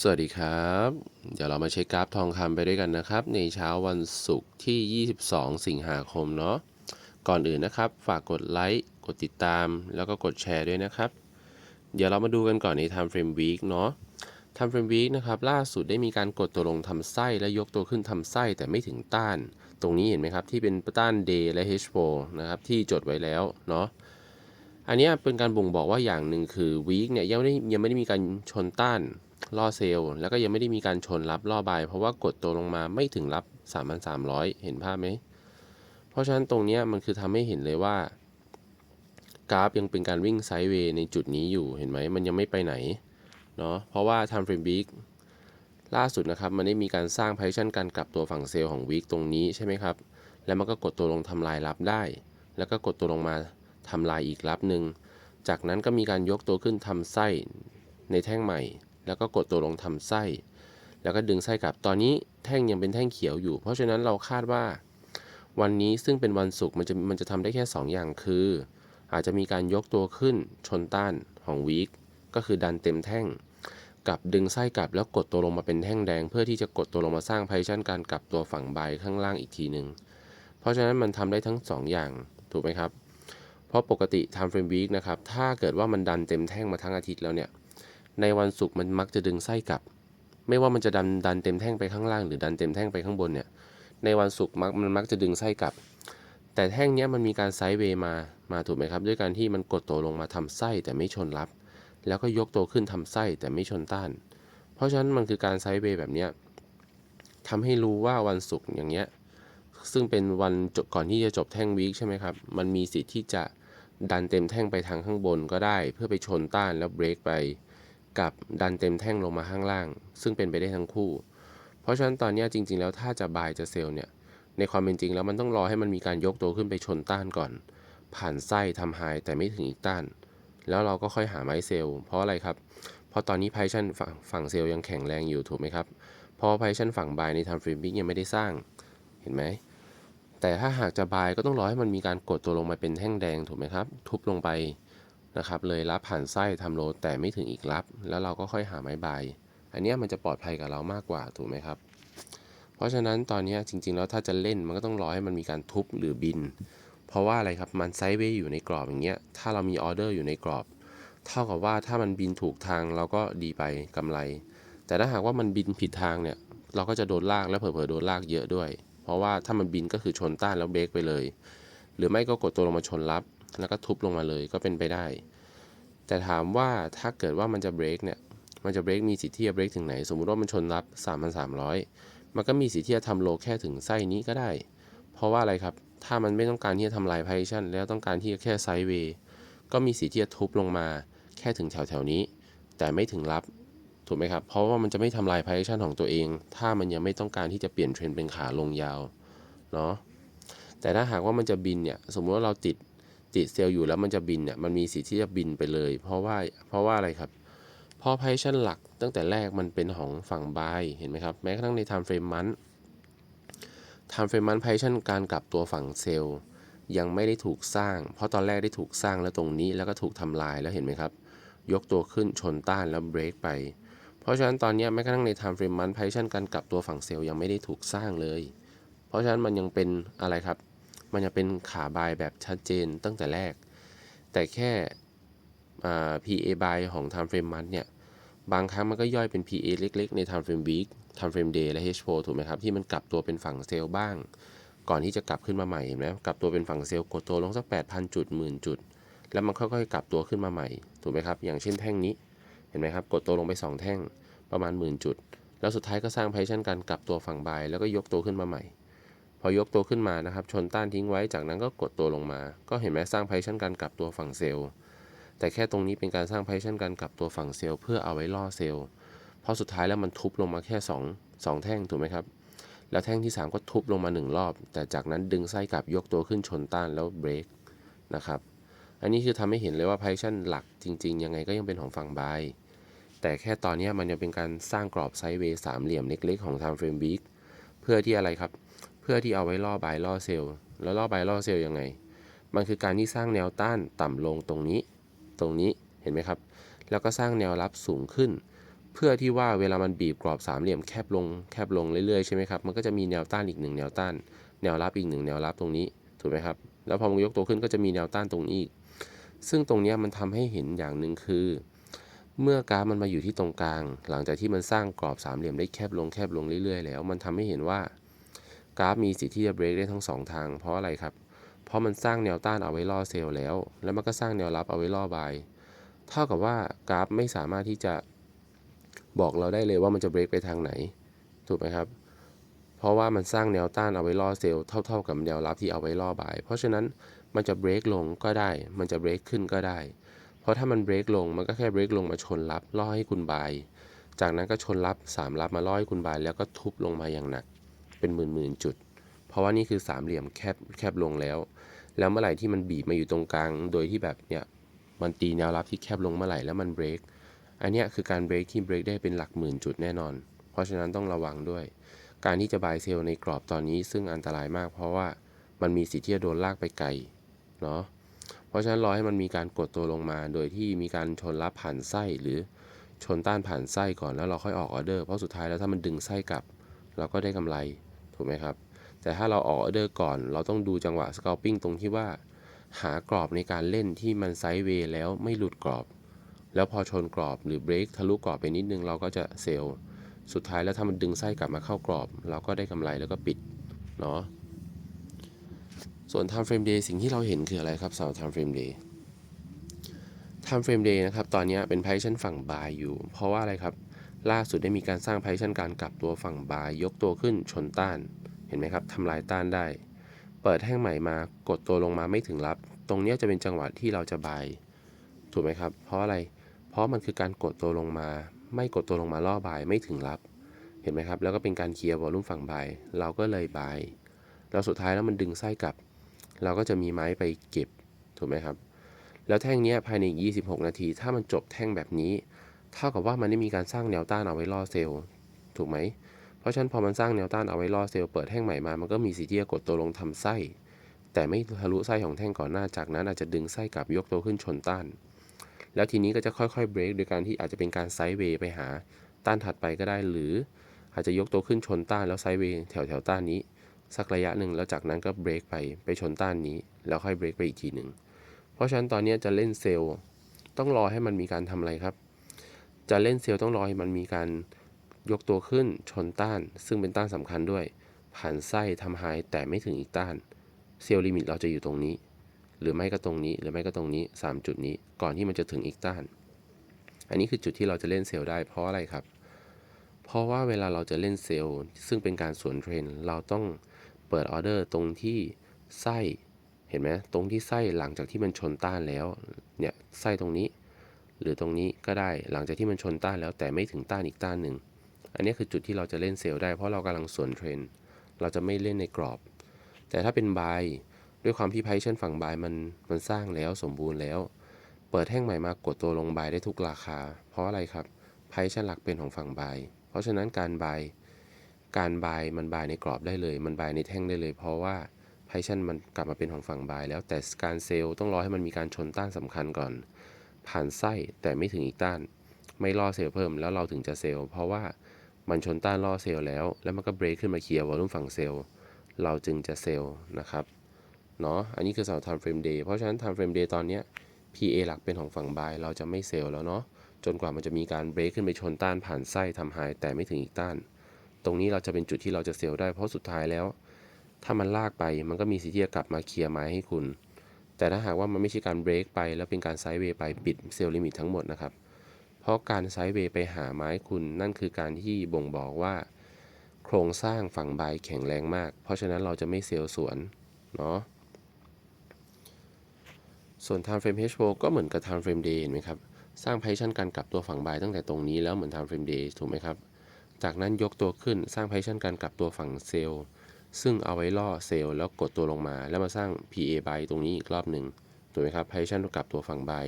สวัสดีครับ เดี๋ยวเรามาเช็คกราฟทองคำไปด้วยกันนะครับ ในเช้าวันศุกร์ที่ 22 สิงหาคมเนาะก่อนอื่นนะครับ ฝากกดไลค์กดติดตาม แล้วก็กดแชร์ด้วยนะครับ เดี๋ยวเรามาดูกันก่อนใน time frame week เนาะ time frame week นะครับ ล่าสุดได้มีการกดตัวลงทำไส้และยกตัวขึ้นทำไส้แต่ไม่ถึงต้าน ตรงนี้เห็นไหมครับ ที่เป็นต้าน day และ h4 นะครับ ที่จดไว้แล้วเนาะอันนี้เป็นการบ่งบอกว่าอย่างหนึ่งคือ week เนี่ยยังไม่ได้ยังไม่ได้มีการชนต้าน ล่อเซลล์แล้วก็ยังไม่ได้มีการชนรับล่อบายเพราะว่ากดตัวลงมาไม่ถึงรับ 3,300 เห็นภาพไหม เพราะฉะนั้นตรงนี้มันคือทำให้เห็นเลยว่า กราฟยังเป็นการวิ่งไซด์เวย์ในจุดนี้อยู่เห็นไหมมันยังไม่ไปไหนเนาะเพราะว่า time frame week ล่าสุดนะครับ มันได้มีการสร้าง position การกลับตัวฝั่งเซลล์ของ week ตรงนี้ใช่ไหมครับ แล้วมันก็กดตัวลงทำลายรับได้ แล้วก็กดตัวลงมาทำลายอีกรับหนึ่งจากนั้นก็มีการยกตัวขึ้นทำไส้ในแท่งใหม่ แล้วก็กดตัวลงทำไส้ แล้วก็ดึงไส้กลับ ตอนนี้แท่งยังเป็นแท่งเขียวอยู่ เพราะฉะนั้นเราคาดว่า วันนี้ซึ่งเป็นวันศุกร์มันจะมันจะทำได้แค่ 2 อย่างคือ อาจจะมีการยกตัวขึ้นชนต้านของวีคก็คือดันเต็มแท่งกับดึงไส้กลับแล้วกดตัวลงมาเป็นแท่งแดง เพื่อที่จะกดตัวลงมาสร้างไพชั่นการกลับตัวฝั่งใบข้างล่างอีกทีหนึ่งเพราะฉะนั้นมันทำได้ทั้ง2อย่างถูกไหมครับ เพราะปกติ time frame week นะครับ ถ้าเกิดว่ามันดันเต็มแท่งมาทั้งอาทิตย์แล้วเนี่ย ในวันศุกร์มันมักจะดึงไส้กลับ ไม่ว่ามันจะดันดันเต็มแท่งไปข้างล่างหรือดันเต็มแท่งไปข้างบนเนี่ย ในวันศุกร์มักมันมักจะดึงไส้กลับ แต่แท่งเนี้ยมันมีการไซด์เวย์มา มาถูกไหมครับ ด้วยการที่มันกดตัวลงมาทำไส้แต่ไม่ชนรับ แล้วก็ยกตัวขึ้นทำไส้แต่ไม่ชนต้าน เพราะฉะนั้นมันคือการไซด์เวย์แบบเนี้ยทำให้รู้ว่าวันศุกร์อย่างเงี้ย ซึ่งเป็นวันจบก่อนที่จะจบแท่งวีคใช่ไหมครับ มันมีสิทธิ์ที่จะดันเต็มแท่งไปทางข้างบนก็ได้ เพื่อไปชนต้านแล้วเบรกไป กับดันเต็มแท่งลงมาข้างล่าง ซึ่งเป็นไปได้ทั้งคู่ เพราะฉะนั้นตอนนี้จริง ๆ แล้วถ้าจะบายจะเซลเนี่ยในความเป็นจริงแล้วมันต้องรอให้มันมีการยกตัวขึ้นไปชนต้านก่อน ผ่านไส้ทำไฮแต่ไม่ถึงอีกต้าน แล้วเราก็ค่อยหาไม้เซลล์เพราะอะไรครับ เพราะตอนนี้ไพชั่นฝั่งฝั่งเซลล์ยังแข็งแรงอยู่ถูกไหมครับเพราะไพชั่นฝั่งบายในทำฟรีมิกยังไม่ได้สร้างเห็นไหมแต่ถ้าหากจะบายก็ต้องรอให้มันมีการกดตัวลงมาเป็นแท่งแดงถูกไหมครับ ทุบลงไป นะครับเลยรับผ่านไส้ทำโลแต่ไม่ถึงอีกรับ แล้วเราก็ค่อยหาไม้ใบ อันนี้มันจะปลอดภัยกับเรามากกว่าถูกไหมครับ เพราะฉะนั้นตอนนี้จริง ๆ แล้วถ้าจะเล่นมันก็ต้องรอให้มันมีการทุบหรือบิน เพราะว่าอะไรครับมันไซด์เวย์อยู่ในกรอบอย่างเงี้ยถ้าเรามีออเดอร์อยู่ในกรอบ เท่ากับว่าถ้ามันบินถูกทางเราก็ดีไปกำไร แต่ถ้าหากว่ามันบินผิดทางเนี่ยเราก็จะโดนลากและเผลอๆโดนลากเยอะด้วย เพราะว่าถ้ามันบินก็คือชนต้านแล้วเบรกไปเลย หรือไม่ก็กดตัวลงมาชนรับ แล้วก็ทุบลงมาเลยก็เป็นไปได้ แต่ถามว่าถ้าเกิดว่ามันจะเบรกเนี่ย มันจะเบรกมีสิทธิ์ที่จะเบรกถึงไหน สมมุติว่ามันชนรับ 3,300 มันก็มีสิทธิ์ที่จะทำโลแค่ถึงไส้นี้ก็ได้ เพราะว่าอะไรครับ ถ้ามันไม่ต้องการที่จะทำลายไพชันแล้วต้องการที่จะแค่ไซด์เวย์ ก็มีสิทธิ์ที่จะทุบลงมาแค่ถึงแถวๆนี้ แต่ไม่ถึงรับ ถูกไหมครับ เพราะว่ามันจะไม่ทำลาย position ของตัวเอง ถ้ามันยังไม่ต้องการที่จะเปลี่ยนเทรนเป็นขาลงยาว เนาะแต่ถ้าหากว่ามันจะบินเนี่ย สมมติว่าเราติด ติดเซลล์อยู่แล้วมันจะบินเนี่ยมันมีสิทธิ์ที่จะบินไปเลย เพราะว่าเพราะว่าอะไรครับ เพราะ position หลักตั้งแต่แรกมันเป็นของฝั่ง buy เห็นไหมครับ แม้กระทั่งใน time frame month time frame month position การกลับตัวฝั่งเซลล์ยังไม่ได้ถูกสร้าง เพราะตอนแรกได้ถูกสร้างแล้วตรงนี้แล้วก็ถูกทำลายแล้วเห็นไหมครับ ยกตัวขึ้นชนต้านแล้วเบรกไป เพราะฉะนั้นตอนนี้แม้กระทั่งใน time frame month position การกลับตัวฝั่งเซลล์ยังไม่ได้ถูกสร้างเลย เพราะฉะนั้นมันยังเป็นอะไรครับ มันยังเป็นขาบายแบบชัดเจนตั้งแต่แรก แต่แค่ PA buy ของ time frame month เนี่ย บางครั้งมันก็ย่อยเป็น PA เล็ก ๆ ใน time frame week time frame day และ H4 ถูกไหมครับ ที่มันกลับตัวเป็นฝั่งเซลล์บ้าง ก่อนที่จะกลับขึ้นมาใหม่เห็นไหมกลับตัวเป็นฝั่งเซลล์กดตัวลงสัก 8,000 จุดหมื่นจุด แล้วมันค่อยๆ กลับตัวขึ้นมาใหม่ ถูกไหมครับ อย่างเช่นแท่งนี้ เห็นไหมครับ กดตัวลงไป 2 แท่งประมาณหมื่นจุด แล้วสุดท้ายก็สร้างไพชั่นการกลับตัวฝั่งบายแล้วก็ยกตัวขึ้นมาใหม่ พอยกตัวขึ้นมานะครับ ชนต้านทิ้งไว้จากนั้นก็กดตัวลงมา ก็เห็นไหมสร้างไพชั่นการกลับตัวฝั่งเซลล์แต่แค่ตรงนี้เป็นการสร้างไพชั่นการกลับตัวฝั่งเซลล์เพื่อเอาไว้ล่อเซลล์เพราะสุดท้ายแล้วมันทุบลงมาแค่ 2 2 แท่งถูกไหมครับ แล้วแท่งที่ 3 ก็ทุบลงมา 1 รอบ แต่จากนั้นดึงไส้กลับยกตัวขึ้นชนต้านแล้วเบรกนะครับอันนี้คือทำให้เห็นเลยว่า position หลักจริง ๆ ยังไงก็ยังเป็นของฝั่ง buy แต่แค่ตอนนี้มันยังเป็นการสร้างกรอบไซด์เวย์สามเหลี่ยมเล็ก ๆ ของ time frame week เพื่อที่อะไรครับ เพื่อที่เอาไว้ล่อบล่อเซลล์แล้วล่อบล่อเซลล์ยังไง มันคือการที่สร้างแนวต้านต่ำลงตรงนี้ ตรงนี้เห็นไหมครับ แล้วก็สร้างแนวรับสูงขึ้น เพื่อที่ว่าเวลามันบีบกรอบสามเหลี่ยมแคบลงแคบลงเรื่อยๆใช่ไหมครับมันก็จะมีแนวต้านอีกหนึ่งแนวต้าน แนวรับอีกหนึ่งแนวรับตรงนี้ถูกไหมครับแล้วพอมันยกตัวขึ้นก็จะมีแนวต้านตรงนี้อีกซึ่งตรงนี้มันทำให้เห็นอย่างหนึ่งคือ เมื่อกราฟมันมาอยู่ที่ตรงกลาง หลังจากที่มันสร้างกรอบสามเหลี่ยมได้แคบลงแคบลงเรื่อยๆ แล้ว มันทำให้เห็นว่า กราฟมีสิทธิ์ที่จะเบรกได้ทั้งสองทาง เพราะอะไรครับ เพราะมันสร้างแนวต้านเอาไว้ล่อเซลล์แล้ว แล้วมันก็สร้างแนวรับเอาไว้ล่อบาย เท่ากับว่ากราฟไม่สามารถที่จะบอกเราได้เลยว่ามันจะเบรกไปทางไหน ถูกไหมครับ เพราะว่ามันสร้างแนวต้านเอาไว้ล่อเซลล์เท่า ๆกับแนวรับที่เอาไว้ล่อบาย เพราะฉะนั้นมันจะเบรกลงก็ได้ มันจะเบรกขึ้นก็ได้ เพราะถ้ามันเบรกลง มันก็แค่เบรกลงมาชนรับล่อให้คุณบาย จากนั้นก็ชนรับสามรับมาล่อให้คุณบาย แล้วก็ทุบลงมาอย่างหนัก เป็นหมื่นๆจุด เพราะว่านี่คือสามเหลี่ยมแคบแคบลงแล้ว แล้วเมื่อไหร่ที่มันบีบมาอยู่ตรงกลาง โดยที่แบบเนี่ยมันตีแนวรับที่แคบลงเมื่อไหร่แล้วมันเบรกอันเนี้ยคือการเบรกที่เบรกได้เป็นหลักหมื่นจุดแน่นอน เพราะฉะนั้นต้องระวังด้วย การที่จะบายเซลในกรอบตอนนี้ซึ่งอันตรายมาก เพราะว่ามันมีสิทธิ์ที่จะโดนลากไปไกลเนาะเพราะฉะนั้นรอให้มันมีการกดตัวลงมา โดยที่มีการชนรับผ่านไส้หรือชนต้านผ่านไส้ก่อนแล้วเราค่อยออกออเดอร์เพราะสุดท้ายแล้วถ้ามันดึงไส้กลับ เราก็ได้กำไร ถูกไหมครับ แต่ถ้าเราออกออเดอร์ก่อน เราต้องดูจังหวะสกอ l ปิ้งตรงที่ว่า หากรอบในการเล่นที่มันไซด์เวย์แล้วไม่หลุดกรอบ แล้วพอชนกรอบหรือเบรกทะลุกรอบไปนิดนึงเราก็จะเซลล์สุดท้ายแล้วถ้ามันดึงไส้กลับมาเข้ากรอบ เราก็ได้กำไรแล้วก็ปิดเนาะส่วน time frame day สิ่งที่เราเห็นคืออะไรครับสำหรับ time frame day time frame day นะครับ ตอนนี้เป็น position ฝั่ง buy อยู่ เพราะว่าอะไรครับ ล่าสุดได้มีการสร้าง position การกลับตัวฝั่ง buy ยกตัวขึ้นชนต้าน เห็นไหมครับทำลายต้านได้ เปิดแท่งใหม่มากดตัวลงมาไม่ถึงรับ ตรงนี้จะเป็นจังหวะที่เราจะ buy ถูกไหมครับ เพราะอะไร เพราะมันคือการกดตัวลงมา ไม่กดตัวลงมาล่อบายไม่ถึงรับ เห็นไหมครับ แล้วก็เป็นการเคลียร์วอลลุ่มฝั่งบาย เราก็เลยบาย แล้วสุดท้ายแล้วมันดึงไส้กลับ เราก็จะมีไม้ไปเก็บ ถูกไหมครับ แล้วแท่งนี้ภายในอีก26 นาที ถ้ามันจบแท่งแบบนี้ เท่ากับว่ามันได้มีการสร้างแนวต้านเอาไว้ล่อเซลล์ถูกไหม เพราะฉะนั้นพอมันสร้างแนวต้านเอาไว้ล่อเซลล์เปิดแท่งใหม่มา มันก็มีสิทธิ์ที่จะกดตัวลงทำไส้ แต่ไม่ทะลุไส้ของแท่งก่อนหน้าจากนั้นอาจจะดึงไส้กลับยกตัวขึ้นชนต้าน แล้วทีนี้ก็จะค่อยๆเบรกโดยการที่อาจจะเป็นการไซด์เวย์ไปหาต้านถัดไปก็ได้หรืออาจจะยกตัวขึ้นชนต้านแล้วไซด์เวย์แถวแถวๆต้านนี้ สักระยะหนึ่งแล้วจากนั้นก็เบรกไปไปชนต้านนี้ แล้วค่อยเบรกไปอีกทีหนึ่งเพราะฉะนั้นตอนนี้จะเล่นเซลล์ต้องรอให้มันมีการทำอะไรครับ จะเล่นเซลล์ต้องรอให้มันมีการยกตัวขึ้นชนต้าน ซึ่งเป็นต้านสำคัญด้วย ผ่านไส้ทำไฮแต่ไม่ถึงอีกต้าน เซลล์ลิมิตเราจะอยู่ตรงนี้ หรือไม่ก็ตรงนี้ หรือไม่ก็ตรงนี้ 3 จุดนี้ ก่อนที่มันจะถึงอีกต้าน อันนี้คือจุดที่เราจะเล่นเซลล์ได้เพราะอะไรครับ เพราะว่าเวลาเราจะเล่นเซลล์ ซึ่งเป็นการสวนเทรนเราต้องเปิดออเดอร์ตรงที่ไส้ เห็นไหมตรงที่ไส้หลังจากที่มันชนต้านแล้ว เนี่ยไส้ตรงนี้ หรือตรงนี้ก็ได้หลังจากที่มันชนต้านแล้วแต่ไม่ถึงต้านอีกต้านหนึ่ง อันนี้คือจุดที่เราจะเล่นเซลล์ได้เพราะเรากำลังสวนเทรนเราจะไม่เล่นในกรอบ แต่ถ้าเป็นบายด้วยความที่ไพชั่นฝั่งบายมันมันสร้างแล้วสมบูรณ์แล้ว เปิดแท่งใหม่มากดตัวลงบายได้ทุกราคา เพราะอะไรครับไพชั่นหลักเป็นของฝั่งบายเพราะฉะนั้นการบายการบายมันบายในกรอบได้เลย มันบายในแท่งได้เลย เพราะว่าไพชั่นมันกลับมาเป็นของฝั่งบายแล้วแต่การเซลล์ต้องรอให้มันมีการชนต้านสำคัญก่อน ผ่านไส้แต่ไม่ถึงอีกต้าน ไม่ล่อเซลล์เพิ่มแล้วเราถึงจะเซลล์เพราะว่ามันชนต้านล่อเซลล์แล้ว แล้วมันก็เบรกขึ้นมาเคลียร์วอลลุ่มฝั่งเซลล์เราจึงจะเซลล์นะครับเนาะอันนี้คือสำหรับ time frame day เพราะฉะนั้น time frame day ตอนเนี้ย PA หลักเป็นของฝั่งบายเราจะไม่เซลล์แล้วเนาะจนกว่ามันจะมีการเบรกขึ้นไปชนต้านผ่านไส้ทำไฮแต่ไม่ถึงอีกต้าน ตรงนี้เราจะเป็นจุดที่เราจะเซลล์ได้เพราะสุดท้ายแล้ว ถ้ามันลากไปมันก็มีสิทธิ์จะกลับมาเคลียร์ไม้ให้คุณ แต่ถ้าหากว่ามันไม่ใช่การเบรกไป แล้วเป็นการไซด์เวย์ไปปิดเซลล์ลิมิตทั้งหมดนะครับ เพราะการไซด์เวย์ไปหาไม้คุณนั่นคือการที่บ่งบอกว่า โครงสร้างฝั่งใบแข็งแรงมาก เพราะฉะนั้นเราจะไม่เซลล์สวนเนาะส่วน time frame H4 ก็เหมือนกับ time frame day เห็นไหมครับ สร้าง position การกลับตัวฝั่งบายตั้งแต่ตรงนี้แล้วเหมือน time frame day ถูกไหมครับ จากนั้นยกตัวขึ้นสร้าง position การกลับตัวฝั่งเซลล์ ซึ่งเอาไว้ล่อเซลล์แล้วกดตัวลงมา แล้วมาสร้าง PA by ตรงนี้อีกรอบหนึ่งถูกไหมครับ position กลับตัวฝั่งบาย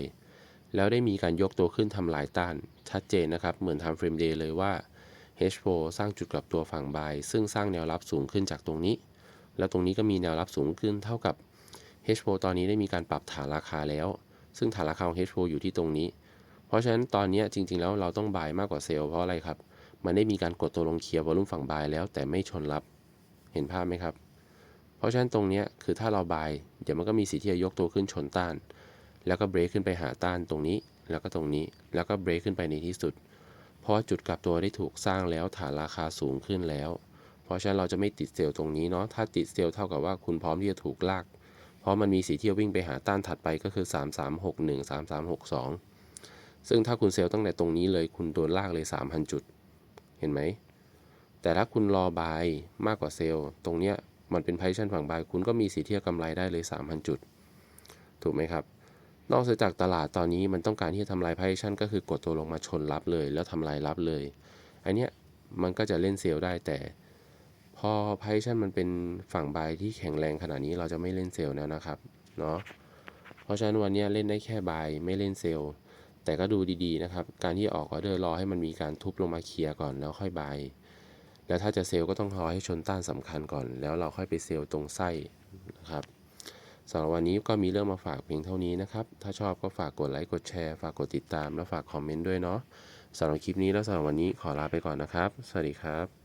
แล้วได้มีการยกตัวขึ้นทำลายต้าน ชัดเจนนะครับ เหมือน time frame day เลยว่า H4 สร้างจุดกลับตัวฝั่งบายซึ่งสร้างแนวรับสูงขึ้นจากตรงนี้ แล้วตรงนี้ก็มีแนวรับสูงขึ้นเท่ากับ H4 ตอนนี้ได้มีการปรับฐานราคาแล้ว ซึ่งฐานราคาของ H4 อยู่ที่ตรงนี้ เพราะฉะนั้นตอนนี้จริง ๆ แล้วเราต้องบายมากกว่าเซลล์เพราะอะไรครับ มันได้มีการกดตัวลงเคลียร์วอลุ่มฝั่งบายแล้วแต่ไม่ชนรับ เห็นภาพไหมครับ เพราะฉะนั้นตรงนี้คือถ้าเราบาย เดี๋ยวมันก็มีสิทธิ์ที่จะยกตัวขึ้นชนต้าน แล้วก็เบรกขึ้นไปหาต้านตรงนี้ แล้วก็ตรงนี้ แล้วก็เบรกขึ้นไปในที่สุด เพราะจุดกลับตัวได้ถูกสร้างแล้วฐานราคาสูงขึ้นแล้ว เพราะฉะนั้นเราจะไม่ติดเซลล์ตรงนี้เนาะ ถ้าติดเซลล์เท่ากับว่าคุณพร้อมที่จะถูกลาก เพราะมันมีสีที่วิ่งไปหาต้านถัดไปก็คือ 3361 3362 ซึ่งถ้าคุณเซลล์ตั้งแต่ตรงนี้เลยคุณโดนลากเลย 3,000 จุด เห็นไหม แต่ถ้าคุณรอบายมากกว่าเซลล์ ตรงเนี้ยมันเป็นไพชั่นฝั่งบาย คุณก็มีสิทธิ์ที่จะกำไรได้เลย 3,000 จุด ถูกไหมครับ นอกจากตลาดตอนนี้มันต้องการที่จะทำลายไพชั่นก็คือกดตัวลงมาชนรับเลย แล้วทำลายรับเลย อันเนี้ยมันก็จะเล่นเซลล์ได้แต่พอไพชั่นมันเป็นฝั่งบายที่แข็งแรงขนาดนี้เราจะไม่เล่นเซลล์แล้วนะครับเนาะเพราะฉะนั้นวันนี้เล่นได้แค่บายไม่เล่นเซลล์ แต่ก็ดูดีๆนะครับ การที่ออกออเดอร์รอให้มันมีการทุบลงมาเคลียร์ก่อนแล้วค่อยบาย แล้วถ้าจะเซลล์ก็ต้องรอให้ชนต้านสำคัญก่อน แล้วเราค่อยไปเซลล์ตรงไส้นะครับสำหรับวันนี้ก็มีเรื่องมาฝากเพียงเท่านี้นะครับ ถ้าชอบก็ฝากกดไลค์ กดแชร์ ฝากกดติดตาม และฝากคอมเมนต์ด้วยเนาะสำหรับคลิปนี้แล้วสำหรับวันนี้ขอลาไปก่อนนะครับ สวัสดีครับ